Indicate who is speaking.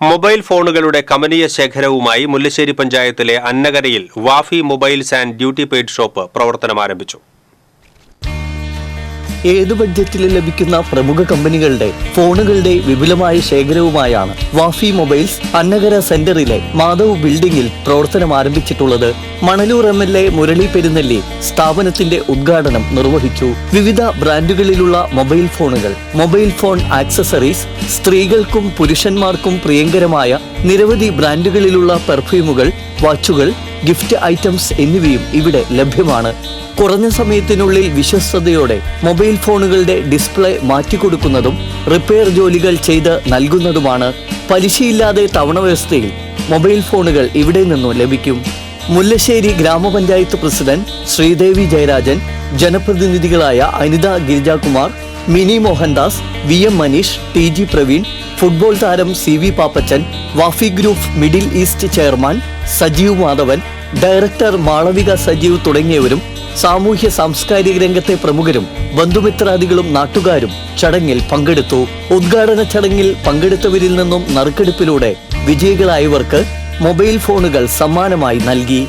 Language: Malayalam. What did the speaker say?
Speaker 1: മൊബൈൽ ഫോണുകളുടെ കമനീയ ശേഖരവുമായി മുല്ലശ്ശേരി പഞ്ചായത്തിലെ അന്നകരയിൽ Wafi mobiles and duty paid shop പ്രവർത്തനം ആരംഭിച്ചു
Speaker 2: ഏത് ബഡ്ജറ്റിൽ ലഭിക്കുന്ന പ്രമുഖ കമ്പനികളുടെ ഫോണുകളുടെ വിപുലമായ ശേഖരവുമായാണ് വാഫി മൊബൈൽസ് അന്നകര സെന്ററിലെ മാധവ് ബിൽഡിംഗിൽ പ്രവർത്തനം ആരംഭിച്ചിട്ടുള്ളത്. Manalur M L A Murali Perunnelli സ്ഥാപനത്തിന്റെ ഉദ്ഘാടനം നിർവഹിച്ചു. വിവിധ ബ്രാൻഡുകളിലുള്ള മൊബൈൽ ഫോണുകൾ മൊബൈൽ ഫോൺ ആക്സസറീസ് സ്ത്രീകൾക്കും പുരുഷന്മാർക്കും പ്രിയങ്കരമായ നിരവധി ബ്രാൻഡുകളിലുള്ള പെർഫ്യൂമുകൾ വാച്ചുകൾ ഗിഫ്റ്റ് ഐറ്റംസ് എന്നിവയും ഇവിടെ ലഭ്യമാണ്. കുറഞ്ഞ സമയത്തിനുള്ളിൽ വിശ്വസ്തയോടെ മൊബൈൽ ഫോണുകളുടെ ഡിസ്പ്ലേ മാറ്റിക്കൊടുക്കുന്നതും റിപ്പയർ ജോലികൾ ചെയ്ത് നൽകുന്നതുമാണ്. പലിശയില്ലാതെ തവണ വ്യവസ്ഥയിൽ മൊബൈൽ ഫോണുകൾ ഇവിടെ നിന്നും ലഭിക്കും. മുല്ലശ്ശേരി ഗ്രാമപഞ്ചായത്ത് president Sreedevi Jayarajan ജനപ്രതിനിധികളായ Anitha Girijakumar Mini Mohandas V M Maneesh T G Praveen football താരം C V Pappachan Wafi group Middle East chairman Sajeev Madhavan director Malavika Sajeev തുടങ്ങിയവരും സാമൂഹ്യ സാംസ്കാരിക രംഗത്തെ പ്രമുഖരും ബന്ധുമിത്രാദികളും നാട്ടുകാരും ചടങ്ങിൽ പങ്കെടുത്തു. ഉദ്ഘാടന ചടങ്ങിൽ പങ്കെടുത്തവരിൽ നിന്നും നറുക്കെടുപ്പിലൂടെ വിജയികളായവർക്ക് മൊബൈൽ ഫോണുകൾ സമ്മാനമായി നൽകി.